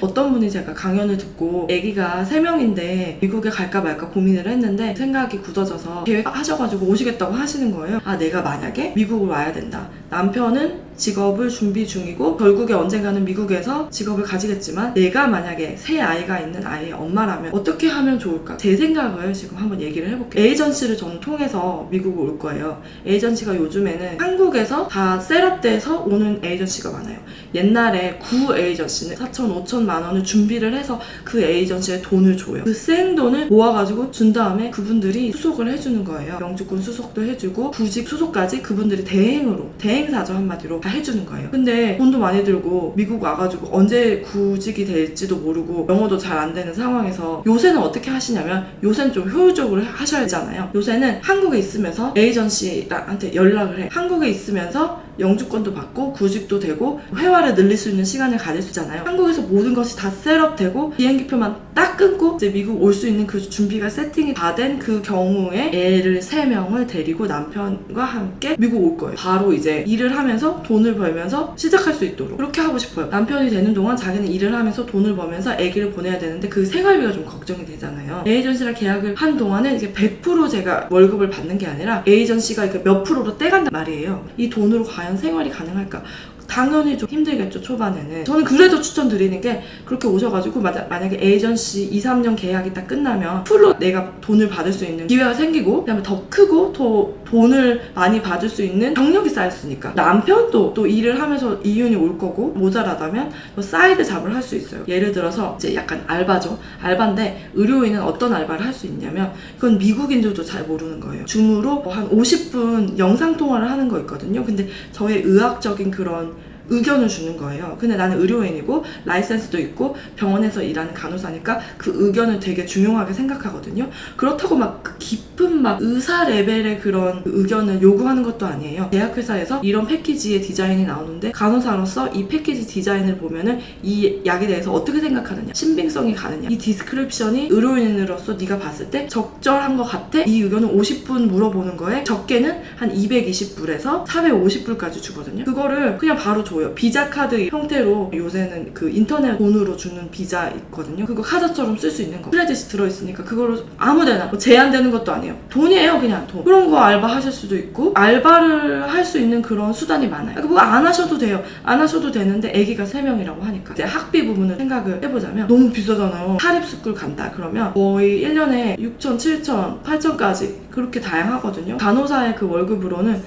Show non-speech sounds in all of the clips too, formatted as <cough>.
어떤 분이 제가 강연을 듣고 아기가 3명인데 미국에 갈까 말까 고민을 했는데 생각이 굳어져서 계획하셔가지고 오시겠다고 하시는 거예요. 아, 내가 만약에 미국을 와야 된다. 남편은 직업을 준비 중이고 결국에 언젠가는 미국에서 직업을 가지겠지만 내가 만약에 새 아이가 있는 아이의 엄마라면 어떻게 하면 좋을까? 제 생각을 지금 한번 얘기를 해볼게요. 에이전시를 저는 통해서 미국을 올 거예요. 에이전시가 요즘에는 한국에서 다 셋업돼서 오는 에이전시가 많아요. 옛날에 구 에이전시는 4천, 5천만 원을 준비를 해서 그 에이전시에 돈을 줘요. 그 생돈을 모아가지고 준 다음에 그분들이 수속을 해주는 거예요. 영주권 수속도 해주고 구직 수속까지 그분들이 대행으로 대행 사죠 한마디로 다 해주는 거예요. 근데 돈도 많이 들고 미국 와가지고 언제 구직이 될지도 모르고 영어도 잘 안 되는 상황에서 요새는 어떻게 하시냐면 요새는 좀 효율적으로 하셔야 되잖아요. 요새는 한국에 있으면서 에이전시한테 연락을 해. 한국에 있으면서 영주권도 받고 구직도 되고 회화를 늘릴 수 있는 시간을 가질 수 있잖아요. 한국에서 모든 것이 다 셋업되고 비행기표만 딱 끊고 이제 미국 올 수 있는 그 준비가 세팅이 다 된 그 경우에 애를 세명을 데리고 남편과 함께 미국 올 거예요. 바로 이제 일을 하면서 돈을 벌면서 시작할 수 있도록 그렇게 하고 싶어요. 남편이 되는 동안 자기는 일을 하면서 돈을 벌면서 아기를 보내야 되는데 그 생활비가 좀 걱정이 되잖아요. 에이전시랑 계약을 한 동안은 이게 100% 제가 월급을 받는 게 아니라 에이전시가 몇 프로로 떼간단 말이에요. 이 돈으로 과연 생활이 가능할까? 당연히 좀 힘들겠죠 초반에는. 저는 그래도 추천드리는 게 그렇게 오셔가지고 마- 만약에 에이전시 2, 3년 계약이 딱 끝나면 풀로 내가 돈을 받을 수 있는 기회가 생기고 그다음에 더 크고 더 돈을 많이 받을 수 있는 경력이 쌓였으니까. 남편도 또 일을 하면서 이윤이 올 거고 모자라다면 또 사이드 잡을 할 수 있어요. 예를 들어서 이제 약간 알바죠. 알바인데 의료인은 어떤 알바를 할 수 있냐면 그건 미국인들도 잘 모르는 거예요. 줌으로 한 50분 영상 통화를 하는 거 있거든요. 근데 저의 의학적인 그런 의견을 주는 거예요. 근데 나는 의료인이고 라이센스도 있고 병원에서 일하는 간호사니까 그 의견을 되게 중요하게 생각하거든요. 그렇다고 막 그 깊은 막 의사 레벨의 그런 의견을 요구하는 것도 아니에요. 제약회사에서 이런 패키지의 디자인이 나오는데 간호사로서 이 패키지 디자인을 보면은 이 약에 대해서 어떻게 생각하느냐, 신빙성이 가느냐, 이 디스크립션이 의료인으로서 네가 봤을 때 적절한 것 같아? 이 의견을 50분 물어보는 거에 적게는 한 220불에서 450불까지 주거든요. 그거를 그냥 바로 줘 요. 비자 카드 형태로 요새는 그 인터넷 돈으로 주는 비자 있거든요. 그거 카드처럼 쓸 수 있는 거. 크레딧이 들어있으니까 그걸로 아무데나 뭐 제한되는 것도 아니에요. 돈이에요, 그냥 돈. 그런 거 알바 하실 수도 있고 알바를 할 수 있는 그런 수단이 많아요. 그거 안 하셔도 돼요. 안 하셔도 되는데 아기가 3명이라고 하니까 이제 학비 부분을 생각을 해보자면 너무 비싸잖아요. 사립스쿨 간다 그러면 거의 1년에 6천, 7천, 8천까지 그렇게 다양하거든요. 간호사의 그 월급으로는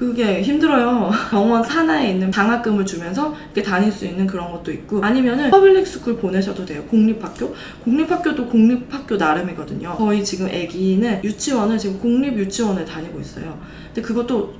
그게 힘들어요. <laughs> 병원 산하에 있는 장학금을 주면서 이렇게 다닐 수 있는 그런 것도 있고 아니면은 퍼블릭 스쿨 보내셔도 돼요. 공립학교? 공립학교도 공립학교 나름이거든요. 저희 지금 아기는 유치원을 지금 공립 유치원을 다니고 있어요. 근데 그것도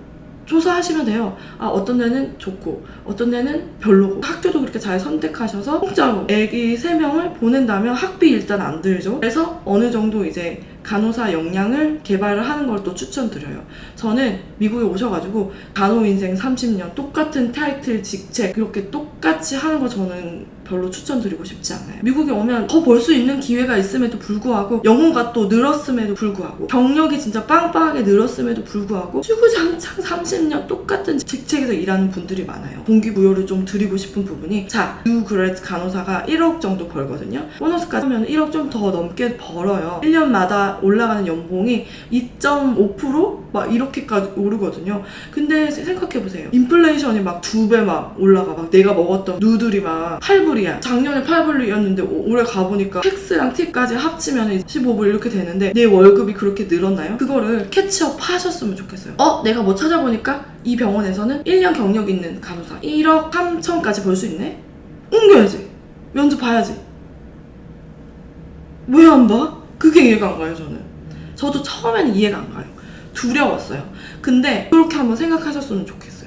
조사하시면 돼요. 아, 어떤 데는 좋고, 어떤 데는 별로고. 학교도 그렇게 잘 선택하셔서 공짜로 애기 3명을 보낸다면 학비 일단 안 들죠. 그래서 어느 정도 이제 간호사 역량을 개발을 하는 걸 또 추천드려요. 저는 미국에 오셔가지고 간호 인생 30년 똑같은 타이틀 직책 그렇게 똑같이 하는 거 저는 별로 추천드리고 싶지 않아요. 미국에 오면 더 벌 수 있는 기회가 있음에도 불구하고 영어가 또 늘었음에도 불구하고 경력이 진짜 빵빵하게 늘었음에도 불구하고 주구장창 30년 <laughs> 똑같은 직책에서 일하는 분들이 많아요. 동기부여를 좀 드리고 싶은 부분이 자, 뉴그레드 간호사가 1억 정도 벌거든요. 보너스까지 하면 1억 좀 더 넘게 벌어요. 1년마다 올라가는 연봉이 2.5%막 이렇게까지 오르거든요. 근데 생각해보세요. 인플레이션이 막 두 배 막 올라가. 막 내가 먹었던 누들이 막 8불이 야. 작년에 8불이었는데 올해 가보니까 텍스랑 팁까지 합치면 15불 이렇게 되는데 내 월급이 그렇게 늘었나요? 그거를 캐치업 하셨으면 좋겠어요. 어? 내가 뭐 찾아보니까 이 병원에서는 1년 경력 있는 간호사 1억 3천까지 벌 수 있네? 옮겨야지. 면접 봐야지. 왜 안 봐? 그게 이해가 안 가요, 저는. 저도 처음에는 이해가 안 가요. 두려웠어요. 근데 그렇게 한번 생각하셨으면 좋겠어요.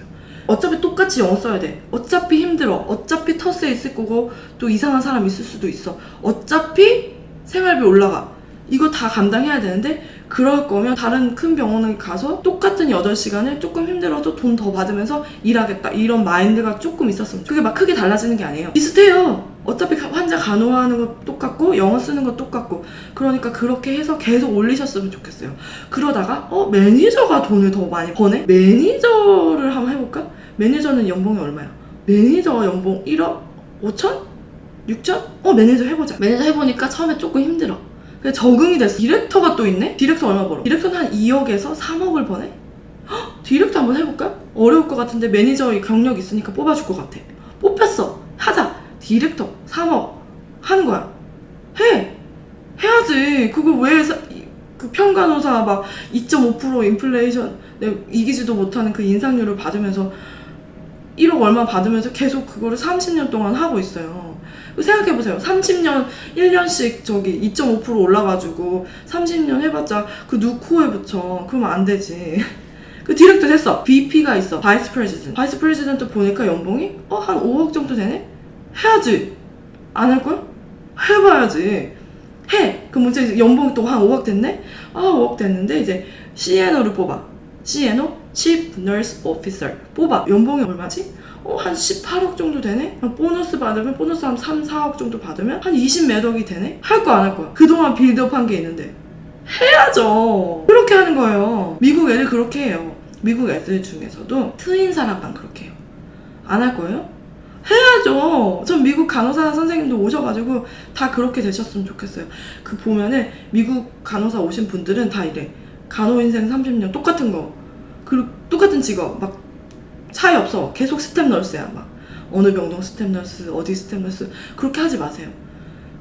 어차피 똑같이 영어 써야 돼. 어차피 힘들어. 어차피 터스에 있을 거고 또 이상한 사람 있을 수도 있어. 어차피 생활비 올라가. 이거 다 감당해야 되는데 그럴 거면 다른 큰 병원에 가서 똑같은 8시간을 조금 힘들어도 돈 더 받으면서 일하겠다. 이런 마인드가 조금 있었으면 좋- 그게 막 크게 달라지는 게 아니에요. 비슷해요. 어차피 가- 환자 간호하는 거 똑같고 영어 쓰는 거 똑같고 그러니까 그렇게 해서 계속 올리셨으면 좋겠어요. 그러다가 어 매니저가 돈을 더 많이 버네? 매니저를 한번 해볼까? 매니저는 연봉이 얼마야? 매니저 연봉 1억 5천? 6천? 어 매니저 해보자 매니저 해보니까 처음에 조금 힘들어 근데 적응이 됐어 디렉터가 또 있네? 디렉터 얼마 벌어? 디렉터는 한 2억에서 3억을 버네? 헉, 디렉터 한번 해볼까? 어려울 것 같은데 매니저 경력 있으니까 뽑아줄 것 같아 뽑혔어 디렉터 3억 하는 거야 해 해야지 그거 왜 사- 이- 그 평간호사 막 2.5% 인플레이션 이기지도 못하는 그 인상률을 받으면서 1억 얼마 받으면서 계속 그거를 30년 동안 하고 있어요. 생각해보세요. 30년, 1년씩 저기 2.5% 올라가지고 30년 해봤자 그 누구 코에 붙여. 그러면 안 되지. 그 디렉터 됐어. VP가 있어. 바이스 프레지던트. 바이스 프레지던트 보니까 연봉이 어, 한 5억 정도 되네? 해야지. 안 할 거야? 해봐야지. 해. 그럼 이제 연봉이 또 한 5억 됐네? 아, 5억 됐는데 이제 CNO를 뽑아. CNO? Chief Nurse Officer. 뽑아. 연봉이 얼마지? 어, 한 18억 정도 되네? 보너스 받으면, 보너스 한 3, 4억 정도 받으면 한 20 몇 억이 되네? 할 거 안 할 거야? 그동안 빌드업 한 게 있는데. 해야죠. 그렇게 하는 거예요. 미국 애들 그렇게 해요. 미국 애들 중에서도 트윈 사람만 그렇게 해요. 안 할 거예요? 해야죠. 전 미국 간호사 선생님도 오셔가지고 다 그렇게 되셨으면 좋겠어요. 그 보면은 미국 간호사 오신 분들은 다 이래. 간호 인생 30년 똑같은 거. 그리고 똑같은 직업. 막 차이 없어. 계속 스텝 널스야. 막 어느 병동 스텝 널스, 어디 스텝 널스. 그렇게 하지 마세요.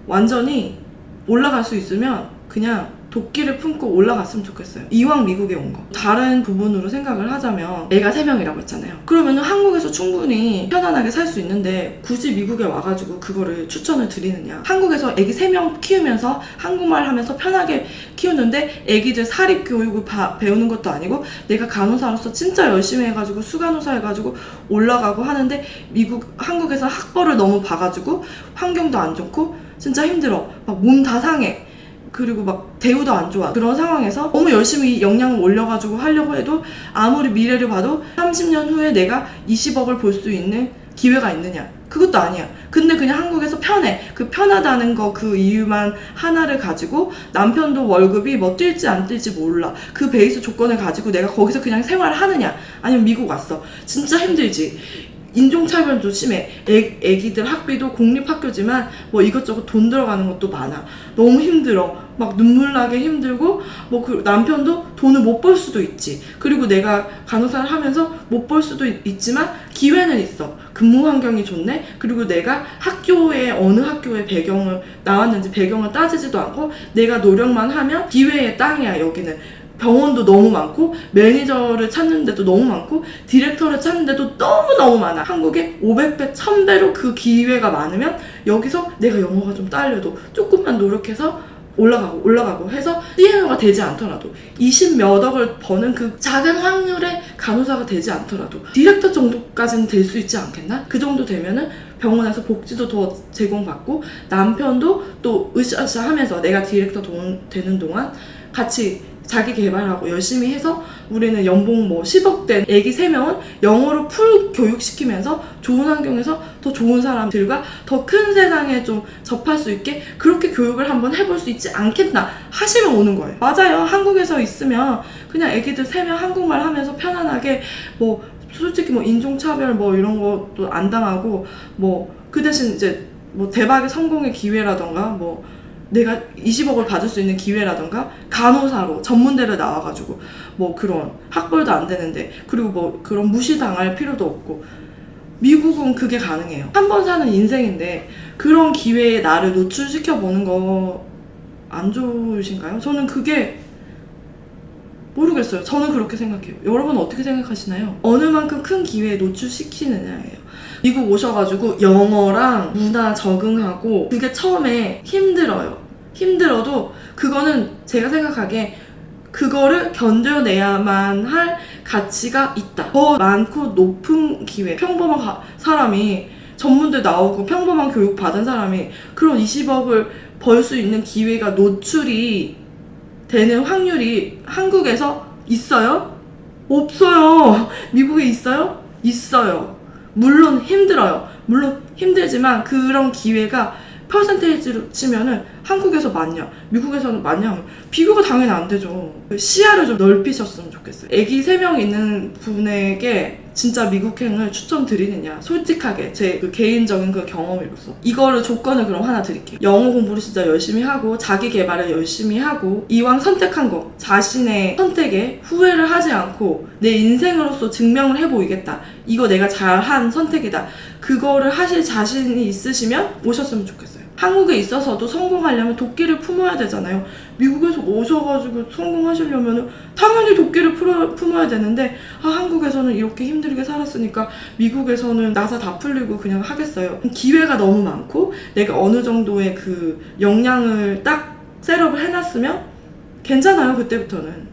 완전히 올라갈 수 있으면 그냥 도끼를 품고 올라갔으면 좋겠어요. 이왕 미국에 온 거. 다른 부분으로 생각을 하자면 애가 3명이라고 했잖아요. 그러면 한국에서 충분히 편안하게 살 수 있는데 굳이 미국에 와가지고 그거를 추천을 드리느냐. 한국에서 애기 3명 키우면서 한국말 하면서 편하게 키우는데 애기들 사립 교육을 바- 배우는 것도 아니고 내가 간호사로서 진짜 열심히 해가지고 수간호사 해가지고 올라가고 하는데 미국, 한국에서 학벌을 너무 봐가지고 환경도 안 좋고 진짜 힘들어. 막 몸 다 상해. 그리고 막 대우도 안 좋아. 그런 상황에서 너무 열심히 역량을 올려가지고 하려고 해도 아무리 미래를 봐도 30년 후에 내가 20억을 벌수 있는 기회가 있느냐. 그것도 아니야. 근데 그냥 한국에서 편해. 그 편하다는 거 그 이유만 하나를 가지고 남편도 월급이 뭐 뛸지 안 뛸지 몰라. 그 베이스 조건을 가지고 내가 거기서 그냥 생활을 하느냐. 아니면 미국 왔어. 진짜 힘들지. 인종차별도 심해. 애, 애기들 학비도 공립학교지만 뭐 이것저것 돈 들어가는 것도 많아. 너무 힘들어. 막 눈물 나게 힘들고 뭐 그 남편도 돈을 못 벌 수도 있지. 그리고 내가 간호사를 하면서 못 벌 수도 있, 있지만 기회는 있어. 근무 환경이 좋네. 그리고 내가 학교에 어느 학교의 배경을 나왔는지 배경을 따지지도 않고 내가 노력만 하면 기회의 땅이야 여기는. 병원도 너무 많고 매니저를 찾는데도 너무 많고 디렉터를 찾는데도 너무너무 많아 한국에 500배 1000배로 그 기회가 많으면 여기서 내가 영어가 좀 딸려도 조금만 노력해서 올라가고 올라가고 해서 CNO가 되지 않더라도 20몇 억을 버는 그 작은 확률의 간호사가 되지 않더라도 디렉터 정도까지는 될 수 있지 않겠나? 그 정도 되면은 병원에서 복지도 더 제공받고 남편도 또 으쌰으쌰 하면서 내가 디렉터 돈 되는 동안 같이 자기 개발하고 열심히 해서 우리는 연봉 뭐 10억 된 애기 3명은 영어로 풀 교육시키면서 좋은 환경에서 더 좋은 사람들과 더 큰 세상에 좀 접할 수 있게 그렇게 교육을 한번 해볼 수 있지 않겠나 하시면 오는 거예요. 맞아요. 한국에서 있으면 그냥 애기들 3명 한국말 하면서 편안하게 뭐 솔직히 뭐 인종차별 뭐 이런 것도 안 당하고 뭐 그 대신 이제 뭐 대박의 성공의 기회라던가 뭐 내가 20억을 받을 수 있는 기회라던가 간호사로 전문대를 나와가지고 뭐 그런 학벌도 안 되는데 그리고 뭐 그런 무시당할 필요도 없고 미국은 그게 가능해요. 한 번 사는 인생인데 그런 기회에 나를 노출시켜 보는 거 안 좋으신가요? 저는 그게 모르겠어요. 저는 그렇게 생각해요. 여러분은 어떻게 생각하시나요? 어느 만큼 큰 기회에 노출시키느냐예요. 미국 오셔가지고 영어랑 문화 적응하고 그게 처음에 힘들어요. 힘들어도 그거는 제가 생각하기에 그거를 견뎌내야만 할 가치가 있다. 더 많고 높은 기회. 평범한 가- 사람이 전문대 나오고 평범한 교육 받은 사람이 그런 20억을 벌 수 있는 기회가 노출이 되는 확률이 한국에서 있어요? 없어요. <laughs> 미국에 있어요? 있어요. 물론 힘들어요. 물론 힘들지만 그런 기회가 퍼센테이지로 치면은 한국에서 많냐, 미국에서는 하면 비교가 당연히 안 되죠. 시야를 좀 넓히셨으면 좋겠어요. 애기 3명 있는 분에게 진짜 미국행을 추천드리느냐 솔직하게 제 그 개인적인 그 경험으로서. 이거를 조건을 그럼 하나 드릴게요. 영어 공부를 진짜 열심히 하고 자기 개발을 열심히 하고 이왕 선택한 거 자신의 선택에 후회를 하지 않고 내 인생으로서 증명을 해 보이겠다. 이거 내가 잘한 선택이다. 그거를 하실 자신이 있으시면 오셨으면 좋겠어요 한국에 있어서도 성공하려면 도끼를 품어야 되잖아요 미국에서 오셔가지고 성공하시려면 당연히 도끼를 풀어, 품어야 되는데 아 한국에서는 이렇게 힘들게 살았으니까 미국에서는 나사 다 풀리고 그냥 하겠어요. 기회가 너무 많고 내가 어느 정도의 그 역량을 딱 셋업을 해놨으면 괜찮아요 그때부터는.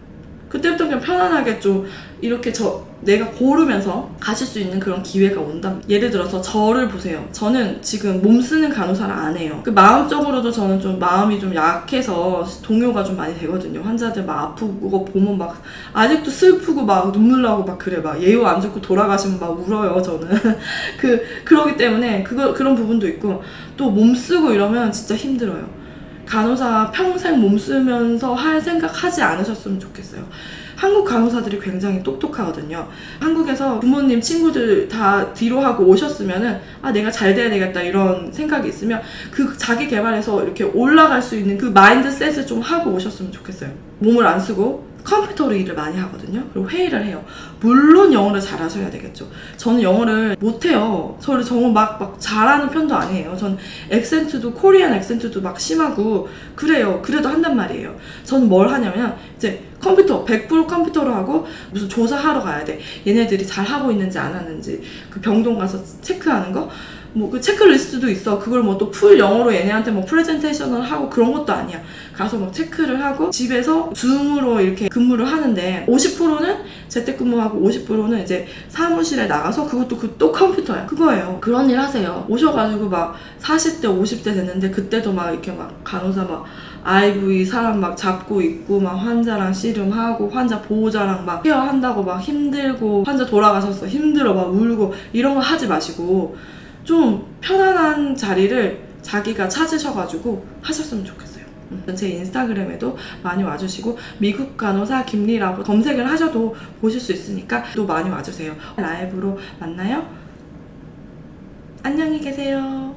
그때부터 그냥 편안하게 좀 이렇게 저 내가 고르면서 가실 수 있는 그런 기회가 온다. 예를 들어서 저를 보세요. 저는 지금 몸 쓰는 간호사를 안 해요. 그 마음적으로도 저는 좀 마음이 좀 약해서 동요가 좀 많이 되거든요. 환자들 막 아프고 그거 보면 막 아직도 슬프고 막 눈물 나고 막 그래 막 예우 안 좋고 돌아가시면 막 울어요 저는 <laughs> 그 그러기 때문에 그거 그런 부분도 있고 또 몸 쓰고 이러면 진짜 힘들어요. 간호사 평생 몸 쓰면서 할 생각 하지 않으셨으면 좋겠어요. 한국 간호사들이 굉장히 똑똑하거든요. 한국에서 부모님, 친구들 다 뒤로 하고 오셨으면은, 아, 내가 잘 돼야 되겠다, 이런 생각이 있으면, 그 자기 개발해서 이렇게 올라갈 수 있는 그 마인드셋을 좀 하고 오셨으면 좋겠어요. 몸을 안 쓰고, 컴퓨터로 일을 많이 하거든요. 그리고 회의를 해요. 물론 영어를 잘하셔야 되겠죠. 저는 영어를 못해요. 저를 정말 막, 막 잘하는 편도 아니에요. 전 액센트도, 코리안 액센트도 막 심하고, 그래요. 그래도 한단 말이에요. 저는 뭘 하냐면, 이제 컴퓨터, 100% 컴퓨터로 하고, 무슨 조사하러 가야 돼. 얘네들이 잘 하고 있는지 안 하는지, 그 병동 가서 체크하는 거. 뭐 그 체크리스트도 있어. 그걸 뭐 또 풀 영어로 얘네한테 뭐 프레젠테이션을 하고 그런 것도 아니야. 가서 뭐 체크를 하고 집에서 줌으로 이렇게 근무를 하는데 50%는 재택근무하고 50%는 이제 사무실에 나가서 그것도 그 또 컴퓨터야. 그거예요. 그런 일 하세요. 오셔가지고 막 40대, 50대 됐는데 그때도 막 이렇게 막 간호사 막 IV 사람 막 잡고 있고 막 환자랑 씨름하고 환자 보호자랑 막 케어한다고 막 힘들고 환자 돌아가셨어 힘들어 막 울고 이런 거 하지 마시고 좀 편안한 자리를 자기가 찾으셔가지고 하셨으면 좋겠어요. 음, 제 인스타그램에도 많이 와주시고 미국 간호사 김리라고 검색을 하셔도 보실 수 있으니까 또 많이 와주세요. 라이브로 만나요. 안녕히 계세요.